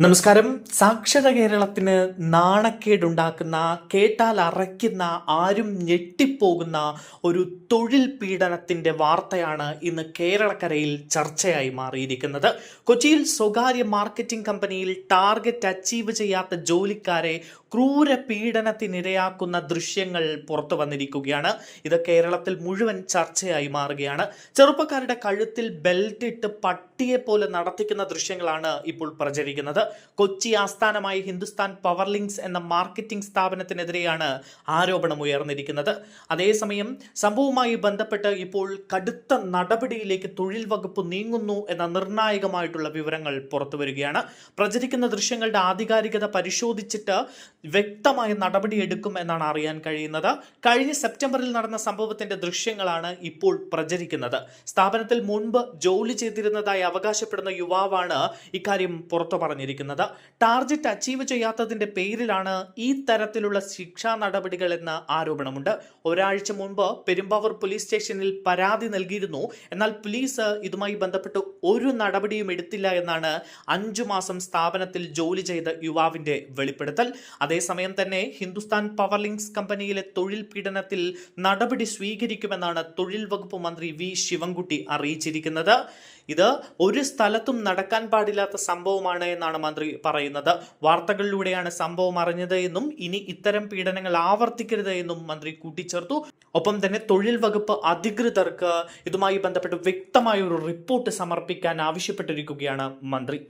നമസ്കാരം. സാക്ഷര കേരളത്തിന് നാണക്കേടുണ്ടാക്കുന്ന കേട്ടാൽ അറയ്ക്കുന്ന ആരും ഞെട്ടിപ്പോകുന്ന ഒരു തൊഴിൽ പീഡനത്തിന്റെ വാർത്തയാണ് ഇന്ന് കേരളക്കരയിൽ ചർച്ചയായി മാറിയിരിക്കുന്നത്. കൊച്ചിയിൽ സ്വകാര്യ മാർക്കറ്റിംഗ് കമ്പനിയിൽ ടാർഗറ്റ് അച്ചീവ് ചെയ്യാത്ത ജോലിക്കാരെ ക്രൂര പീഡനത്തിനിരയാക്കുന്ന ദൃശ്യങ്ങൾ പുറത്തു വന്നിരിക്കുകയാണ്. ഇത് കേരളത്തിൽ മുഴുവൻ ചർച്ചയായി മാറുകയാണ്. ചെറുപ്പക്കാരുടെ കഴുത്തിൽ ബെൽറ്റ് ഇട്ട് പട്ടിയെ പോലെ നടത്തിക്കുന്ന ദൃശ്യങ്ങളാണ് ഇപ്പോൾ പ്രചരിക്കുന്നത്. കൊച്ചി ആസ്ഥാനമായി ഹിന്ദുസ്ഥാൻ പവർ ലിങ്ക്സ് എന്ന മാർക്കറ്റിംഗ് സ്ഥാപനത്തിനെതിരെയാണ് ആരോപണം ഉയർന്നിരിക്കുന്നത്. അതേസമയം സംഭവവുമായി ബന്ധപ്പെട്ട് ഇപ്പോൾ കടുത്ത നടപടിയിലേക്ക് തൊഴിൽ വകുപ്പ് നീങ്ങുന്നു എന്ന നിർണായകമായിട്ടുള്ള വിവരങ്ങൾ പുറത്തു വരികയാണ്. പ്രചരിക്കുന്ന ദൃശ്യങ്ങളുടെ ആധികാരികത പരിശോധിച്ചിട്ട് വ്യക്തമായ നടപടി എന്നാണ് അറിയാൻ കഴിയുന്നത്. കഴിഞ്ഞ സെപ്റ്റംബറിൽ നടന്ന സംഭവത്തിന്റെ ദൃശ്യങ്ങളാണ് ഇപ്പോൾ പ്രചരിക്കുന്നത്. സ്ഥാപനത്തിൽ മുൻപ് ജോലി ചെയ്തിരുന്നതായി അവകാശപ്പെടുന്ന യുവാവാണ് ഇക്കാര്യം പുറത്തു പറഞ്ഞിരിക്കുന്നത്. ടാർജറ്റ് അച്ചീവ് ചെയ്യാത്തതിന്റെ പേരിലാണ് ഈ തരത്തിലുള്ള ശിക്ഷാ നടപടികൾ എന്ന ആരോപണമുണ്ട്. ഒരാഴ്ച മുൻപ് പെരുമ്പാവൂർ പോലീസ് സ്റ്റേഷനിൽ പരാതി നൽകിയിരുന്നു. എന്നാൽ പോലീസ് ഇതുമായി ബന്ധപ്പെട്ട് ഒരു നടപടിയും എടുത്തില്ല എന്നാണ് അഞ്ചു മാസം സ്ഥാപനത്തിൽ ജോലി ചെയ്ത യുവാവിന്റെ വെളിപ്പെടുത്തൽ. അതേസമയം തന്നെ ഹിന്ദുസ്ഥാൻ പവർ ലിങ്ക്സ് കമ്പനിയിലെ തൊഴിൽ പീഡനത്തിൽ നടപടി സ്വീകരിക്കുമെന്നാണ് തൊഴിൽ വകുപ്പ് മന്ത്രി വി ശിവൻകുട്ടി അറിയിച്ചിരിക്കുന്നത്. ഇത് ഒരു സ്ഥലത്തും നടക്കാൻ പാടില്ലാത്ത സംഭവമാണ് എന്നാണ് മന്ത്രി പറയുന്നത്. വാർത്തകളിലൂടെയാണ് സംഭവം അറിഞ്ഞത് എന്നും ഇനി ഇത്തരം പീഡനങ്ങൾ ആവർത്തിക്കരുത് എന്നും മന്ത്രി കൂട്ടിച്ചേർത്തു. ഒപ്പം തന്നെ തൊഴിൽ വകുപ്പ് അധികൃതർക്ക് ഇതുമായി ബന്ധപ്പെട്ട് വ്യക്തമായ ഒരു റിപ്പോർട്ട് സമർപ്പിക്കാൻ ആവശ്യപ്പെട്ടിരിക്കുകയാണ് മന്ത്രി.